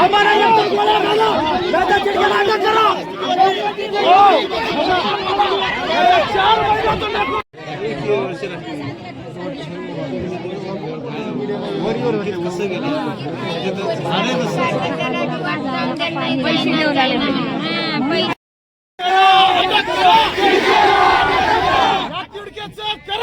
हमारा ये तो गोला खाना दादा चिड़िया नाटक करो ओ चार महीना तो नाटक पैसे देऊन आले पैसे या तिडक्याचं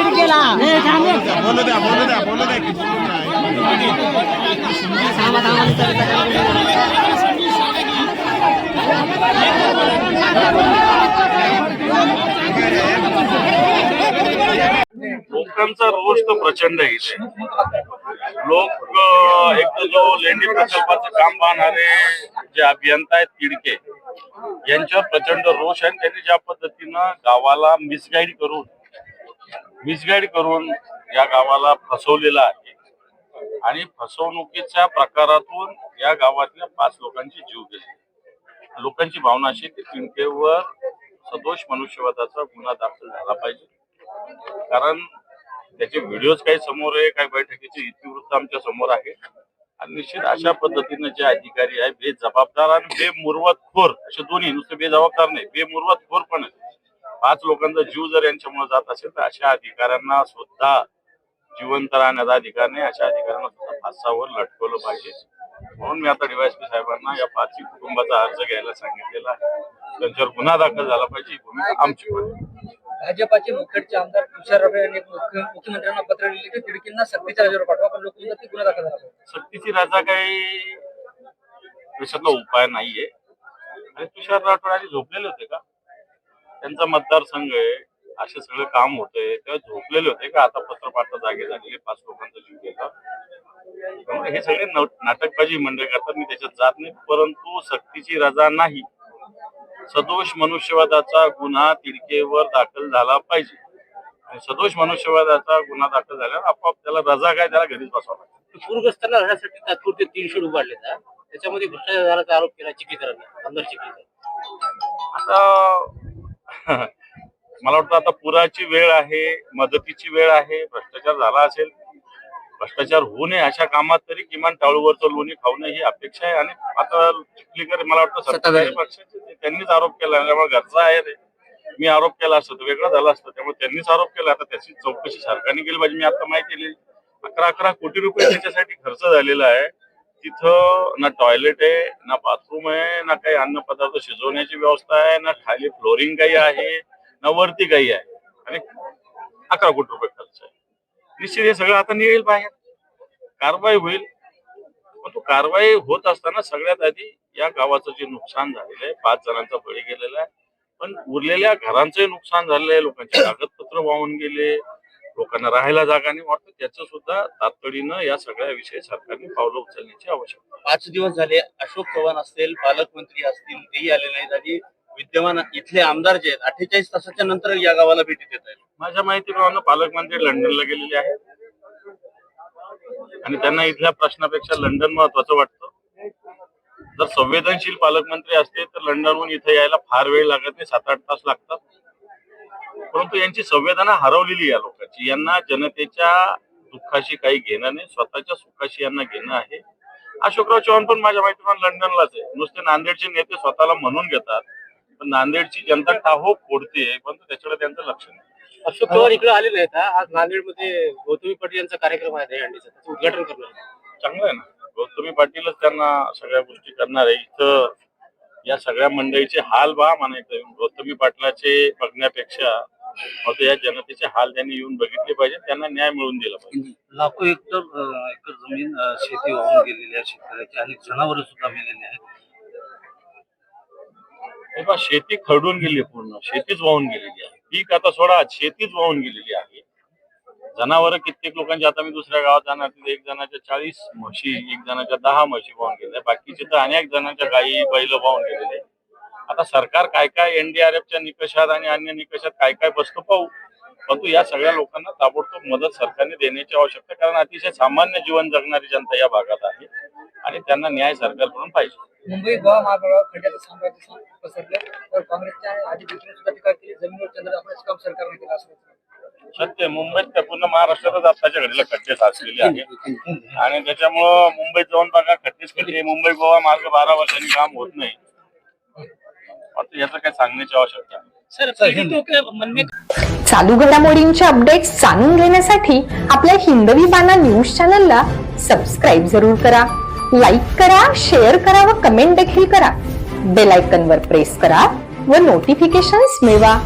साडी कलर बोलू द्या बोलू द्या बोलू द्या किती आहे. लोकांचा रोष तर प्रचंड आहे इथे. लोक एक तर जो लेंडी प्रकल्पाचं काम पाहणारे जे अभियंता आहेत तिडके यांच्यावर प्रचंड रोष आहे आणि त्यांनी ज्या पद्धतीनं गावाला मिसगाईड करून मिसगाईड करून या गावाला फसवलेला आहे. आणि फसवणुकीच्या प्रकारातून या गावातल्या पाच लोकांचे जीव गेले. लोकांची भावना अशी की तिडकेवर सदोष मनुष्यवादाचा गुन्हा दाखल झाला पाहिजे. कारण त्याचे व्हिडिओज काही समोर आहे काही बैठकीचे इतिवृत्त आमच्यासमोर आहे. आणि निश्चित अशा पद्धतीने जे अधिकारी आहे बेजबाबदार आणि बेमुरवतखोर असे दोन्ही नुसते बेजबाबदार नाही बेमुरवतखोर पण आहे पाच लोकांचा जीव जर यांच्यामुळे जात असेल तर अशा अधिकाऱ्यांना सुद्धा जिवंत राहण्याचा अधिकार नाही. अशा अधिकाऱ्यांना सुद्धा फासावर लटकवलं पाहिजे. म्हणून मी आता डीवायसपी साहेबांना या पाचही कुटुंबाचा अर्ज घ्यायला सांगितलेला आहे. त्यांच्यावर गुन्हा दाखल झाला पाहिजे. ही भूमिका आमची पण. भाजपाचे मुखेडचे आमदार तुषार रबे यांनी मुख्य- मुख्यमंत्र्यांना पत्र लिहिले की तिडकींना सक्तीच्या रजेवर पाठवा पण लोक गुन्हा दाखल झाला. सक्तीची रजा काही देशातला उपाय नाहीये. आणि तुषार राठोड आधी झोपलेले होते का? त्यांचा मतदारसंघ आहे असे सगळं काम होतंय. तेव्हा झोपलेले होते का? आता पत्रपाठ जागे झालेले पाच लोकांचा जीव गेला. हे सगळे नाटकबाजी मंडळ करतात मी त्याच्यात जात नाही. परंतु सक्तीची रजा नाही. सदोष मनुष्यवादाचा गुन्हा तिडकेवर दाखल झाला पाहिजे. आणि सदोष मनुष्यवादाचा गुन्हा दाखल झाल्यावर आपोआप त्याला रजा काय त्याला घरीच बसावं लागतं. पूरग्रस्तांना राहण्यासाठी तात्पुरते तीन शेड उभारले त्याच्यामध्ये भ्रष्टाचाराचा आरोप केला चिखलीकरांनी आमदार चिखलीकर. आता मला वाटतं आता पुराची वेळ आहे मदतीची वेळ आहे भ्रष्टाचार झाला असेल भ्रष्टाचार होऊ नये अशा कामात तरी किमान टाळूवरचं लोणी खाऊ नये ही अपेक्षा आहे. आणि आता चिखलीकर मला वाटतं सत्ताधारी पक्षाचे त्यांनीच आरोप केला त्यामुळे घरचा आहे रे. मी आरोप केला असतो तर वेगळं झालं असतं त्यामुळे त्यांनीच आरोप केला. आता त्याची चौकशी सरकारने केली पाहिजे मी आता माहिती दिली. अकरा अकरा कोटी रुपये त्याच्यासाठी खर्च झालेला आहे. तिथं ना टॉयलेट आहे ना बाथरूम आहे ना काही अन्न पदार्थ शिजवण्याची व्यवस्था आहे ना खाली फ्लोरिंग काही आहे ना वरती काही आहे. आणि अकरा कोटी रुपये खर्च आहे. निश्चित हे सगळं आता निघेल बाहेर. कारवाई होईल. पण तो कारवाई होत असताना सगळ्यात आधी या गावाचं जे नुकसान झालेलं आहे पाच जणांचा बळी गेलेला आहे. पण उरलेल्या घरांचंही नुकसान झालेलं आहे. लोकांचे कागदपत्र वाहून गेले. लोकांना राहायला जागा नाही वाटतं. त्याचं सुद्धा तातडीनं या सगळ्या विषयी सरकारने पावलं उचलण्याची आवश्यकता. पाच दिवस झाले अशोक चव्हाण असतील पालकमंत्री असतील तेही आले नाहीत आणि विद्यमान इथले आमदार जे आहेत अठ्ठेचाळीस तासाच्या नंतर या गावाला भेटी देत आहेत. माझ्या माहितीप्रमाणे पालकमंत्री लंडनला गेलेले आहेत. आणि त्यांना इथल्या प्रश्नापेक्षा लंडन महत्वाचं वाटतं. जर संवेदनशील पालकमंत्री असते तर लंडनहून इथे यायला फार वेळ लागत नाही सात आठ तास लागतात. परंतु यांची संवेदना हरवलेली या लोकांची. यांना जनतेच्या दुःखाशी काही घेणं नाही स्वतःच्या सुखाशी यांना घेणं आहे. अशोकराव चव्हाण पण माझ्या माहितीप्रमाणे लंडनलाच आहे. नुसते नांदेडचे नेते स्वतःला म्हणून घेतात पण नांदेडची जनता टाहो फोडते परंतु त्याच्याकडे त्यांचं लक्ष नाही. अशोक चव्हाण इकडे आलेले आहेत. आज नांदेडमध्ये गौतमी पाटील यांचा कार्यक्रम आहे दहीहंडीचा त्याचं उद्घाटन करणार. चांगलं आहे ना. गौतमी पाटीलच त्यांना सगळ्या गोष्टी करणार आहे. इथं या सगळ्या मंडळीचे हाल बा म्हणायचं. गौतमी पाटलाचे बघण्यापेक्षा फक्त या जनतेचे हाल त्यांनी येऊन बघितले पाहिजे त्यांना न्याय मिळवून दिला पाहिजे. लाखो हेक्टर एकर जमीन शेती वाहून गेलेली आहे शेतकऱ्याची अनेक जनावर सुद्धा मेलेली आहेत. शेती खरडून गेली पूर्ण शेतीच वाहून गेलेली आहे. पीक आता सोडा शेतीच वाहून गेलेली आहे. जनावर कित्येक लोकांचे आता मी दुसऱ्या गावात जाणार तिथे एक जणाच्या चाळीस म्हशी एक जणाच्या दहा म्हशी वाहून गेल्या बाकीचे तर अनेक जणांच्या गायी बैल वाहून गेलेले आता सरकार काय काय एनडीआरएफच्या निकषात आणि अन्य निकषात काय काय बसतो पाहू परंतु या सगळ्या लोकांना ताबडतोब मदत सरकारने देण्याची आवश्यकता कारण अतिशय सामान्य जीवन जगणारी जनता या भागात आहे आणि त्यांना न्याय सरकारकडून पाहिजे. मुंबई गोवा महामार्गावर खड्ड्याचं साम्राज्य पसरलं. तर काँग्रेसच्या आधी देखील सुद्धा टीका केली. जमिनीवर चंद्र दाखवण्याचं काम सरकारने केलं असं सत्य मुंबईत त्या पूर्ण महाराष्ट्रातच आताच्या घडीला खड्डे साचलेले आहेत. आणि त्याच्यामुळं मुंबईत जाऊन बघा खड्डेच खड्डे. मुंबई गोवा मार्ग बारा वर्षांनी काम होत नाही. आता याचं काही सांगण्याची आवश्यकता चालू घडामोडींचे अपडेट्स जाणून घेण्यासाठी आपल्या हिंदवी बाणा न्यूज चॅनलला सबस्क्राईब जरूर करा. लाईक करा शेअर करा व कमेंट देखील करा. बेल आयकॉनवर प्रेस करा व नोटिफिकेशन्स मिळवा.